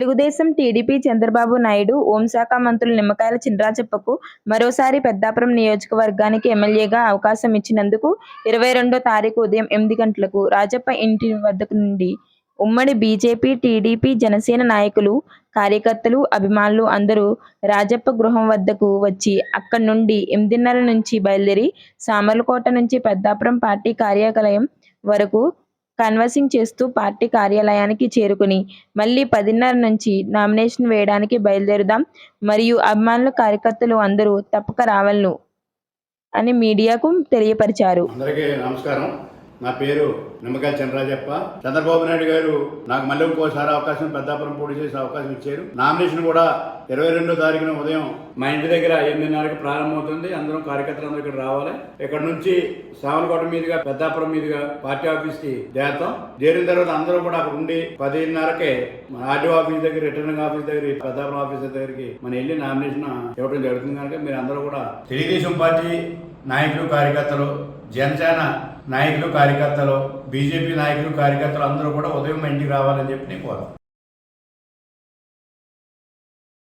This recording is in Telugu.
తెలుగుదేశం టీడీపీ చంద్రబాబు నాయుడు హోంశాఖ మంత్రులు నిమ్మకాయల చినరాజప్పకు మరోసారి పెద్దాపురం నియోజకవర్గానికి ఎమ్మెల్యేగా అవకాశం ఇచ్చినందుకు ఇరవై రెండో తారీఖు ఉదయం ఎనిమిది గంటలకు రాజప్ప ఇంటి వద్దకు నుండి ఉమ్మడి బీజేపీ టీడీపీ జనసేన నాయకులు కార్యకర్తలు అభిమానులు అందరూ రాజప్ప గృహం వద్దకు వచ్చి అక్కడి నుండి ఎనిమిదిన్నర నుంచి బయలుదేరి సామర్లకోట నుంచి పెద్దాపురం పార్టీ కార్యాలయం వరకు కన్వర్సింగ్ చేస్తూ పార్టీ కార్యాలయానికి చేరుకుని మళ్ళీ పదిన్నర నుంచి నామినేషన్ వేయడానికి బయలుదేరుదాం. మరియు అభిమానులు కార్యకర్తలు అందరూ తప్పక రావాలను అని మీడియాకు తెలియపరిచారు. అందరికీ నమస్కారం. నా పేరు నిమ్మకాయల చంద్రాజప్ప చంద్రబాబు నాయుడు గారు నాకు మళ్ళీ ఇంకోసారి అవకాశం పెద్దాపురం పోటీ చేసే అవకాశం ఇచ్చారు. నామినేషన్ కూడా ఇరవై రెండో తారీఖున ఉదయం మా ఇంటి దగ్గర ఎనిమిదిన్నరకు ప్రారంభమవుతుంది. అందరం కార్యకర్తలు అందరూ ఇక్కడ రావాలి. ఇక్కడ నుంచి సామలకోట మీదుగా పెద్దాపురం మీదుగా పార్టీ ఆఫీస్కి చేస్తాం చేరిన తర్వాత అందరూ కూడా అక్కడ ఉండి పదిన్నరకే మన ఆర్డీఓ ఆఫీస్ దగ్గర రిటర్నింగ్ ఆఫీస్ దగ్గర పెద్దాపురం ఆఫీస్ దగ్గరికి మనం వెళ్ళి నామినేషన్ ఇవ్వడం జరుగుతుంది. కనుక మీరు అందరూ కూడా తెలుగుదేశం పార్టీ నాయకులు కార్యకర్తలు జనసేన నాయకులు కార్యకర్తలు బీజేపీ నాయకులు కార్యకర్తలు అందరూ కూడా ఉదయం ఇంటికి రావాలని చెప్పి నేను కోరుతాను